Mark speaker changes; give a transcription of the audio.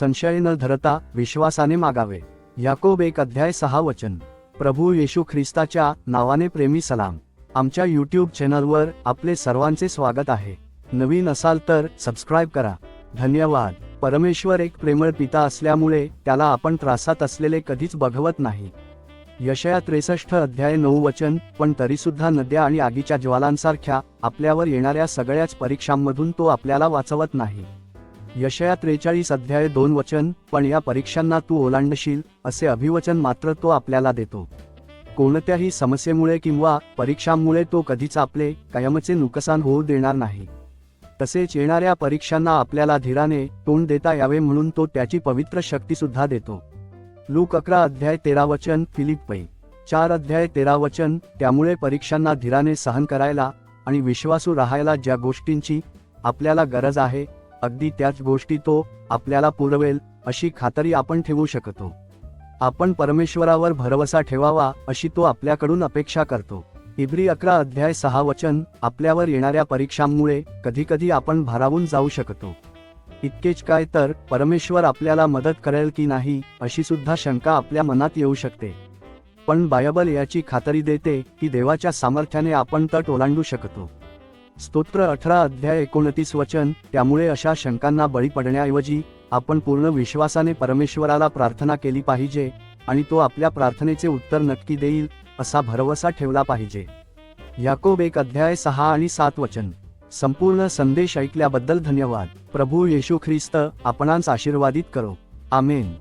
Speaker 1: संशय न धरता विश्वासाने मागावे. याकोब एक अध्याय सहा वचन. प्रभू येशू ख्रिस्ताच्या नावाने प्रेमी सलाम. आमच्या यूट्यूब चॅनलवर आपले सर्वांचे स्वागत आहे. नवीन असाल तर सबस्क्राईब करा. धन्यवाद. परमेश्वर एक प्रेमळ पिता असल्यामुळे त्याला आपण त्रासात असलेले कधीच बघवत नाही. यशया त्रेसष्ट अध्याय नऊ वचन पण तरीसुद्धा नद्या आणि आगीच्या ज्वालांसारख्या आपल्यावर येणाऱ्या सगळ्याच परीक्षांमधून तो आपल्याला वाचवत नाही. यशया त्रेचाळीस अध्याय दोन वचन पण या परीक्षांना तू ओलांडशील असे अभिवचन मात्र तो आपल्याला देतो. कोणत्याही समस्येमुळे किंवा परीक्षांमुळे तो कधीच आपले कायमचे नुकसान होऊ देणार नाही. तसेच येणाऱ्या परीक्षांना आपल्याला धीराने तोंड देता यावे म्हणून तो त्याची पवित्र शक्ती सुद्धा देतो. लूक अकरा अध्याय तेरा वचन फिलिप्पै. चार अध्याय तेरा वचन त्यामुळे परीक्षांना धीराने सहन करायला आणि विश्वासू राहायला ज्या गोष्टींची आपल्याला गरज आहे अगदी त्याच गोष्टी तो आपल्याला पुरवेल अशी खात्री आपण ठेवू शकतो. आपण परमेश्वरावर भरवसा ठेवावा अशी तो आपल्याकडून अपेक्षा करतो. इब्री अकरा अध्याय सहा वचन आपल्यावर येणाऱ्या परीक्षांमुळे कधीकधी आपण भारावून जाऊ शकतो. इतकेच काय तर परमेश्वर आपल्याला मदत करेल की नाही अशी सुद्धा शंका आपल्या मनात येऊ शकते. पण बायबल याची खात्री देते की देवाच्या सामर्थ्याने आपण तट ओलांडू शकतो. स्तोत्र अठरा अध्याय एकोणतीस वचन त्यामुळे अशा शंकांना बळी पडण्याऐवजी आपण पूर्ण विश्वासाने परमेश्वराला प्रार्थना केली पाहिजे आणि तो आपल्या प्रार्थनेचे उत्तर नक्की देईल असा भरवसा ठेवला पाहिजे. याकोब एक अध्याय सहा आणि सात वचन. संपूर्ण संदेश ऐकल्याबद्दल धन्यवाद. प्रभू येशू ख्रिस्त आपणांस आशीर्वादित करो. आमेन.